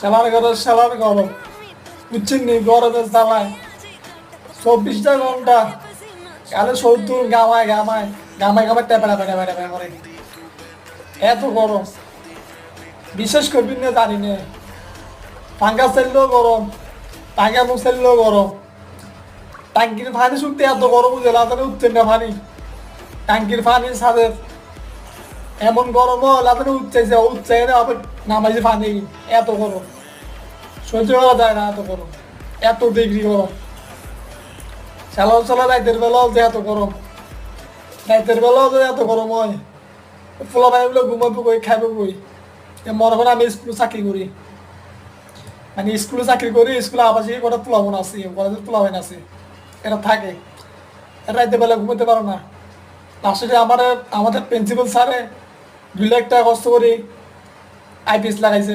সালার ঘরে সালার গরম। বুঝছেন নি? গরমে জ্বালায়। চব্বিশটা ঘণ্টা। কালে সত্তর গামায় গামায়। গামায় গামায় টেপা টেপা টেপা টেপা করে। এত গরম। বিশেষ করবি না, জানি না। পাঙ্গা চাইলেও গরম পাঙ্গা মুখ চাইলেও গরম। টাঙ্কির পানি শুনতে এত গরম উঠে লাদানে উঠছে না পানি। টাঙ্কির পানি ছাদের এমন গরম উঠছে উঠছে না আবার নামাইছে পানি। এত গরম। সহ্য করা যায় না এত গরম। এত ডিগ্রি গরম। চালাও চালা রাইতের বেলাও যে এত গরম। রাইতের বেলাও যে এত গরম হয়। ফুলা ভাই বলে ঘুমাবো কই, খাইবো কই? মনে করেন আমি স্কুলে চাকরি করি। মানে স্কুলে চাকরি করি, স্কুলে আবাসিক কটা পোলাবন আছে, কলেজের পোলাবেন আছে। এরা থাকে। রাইতে বেলা ঘুমাতে পারো না। লাস্টে আমার আমাদের প্রিন্সিপাল স্যারে দুই লাখ টাকা কষ্ট করে আইপিএস লাগাইছে।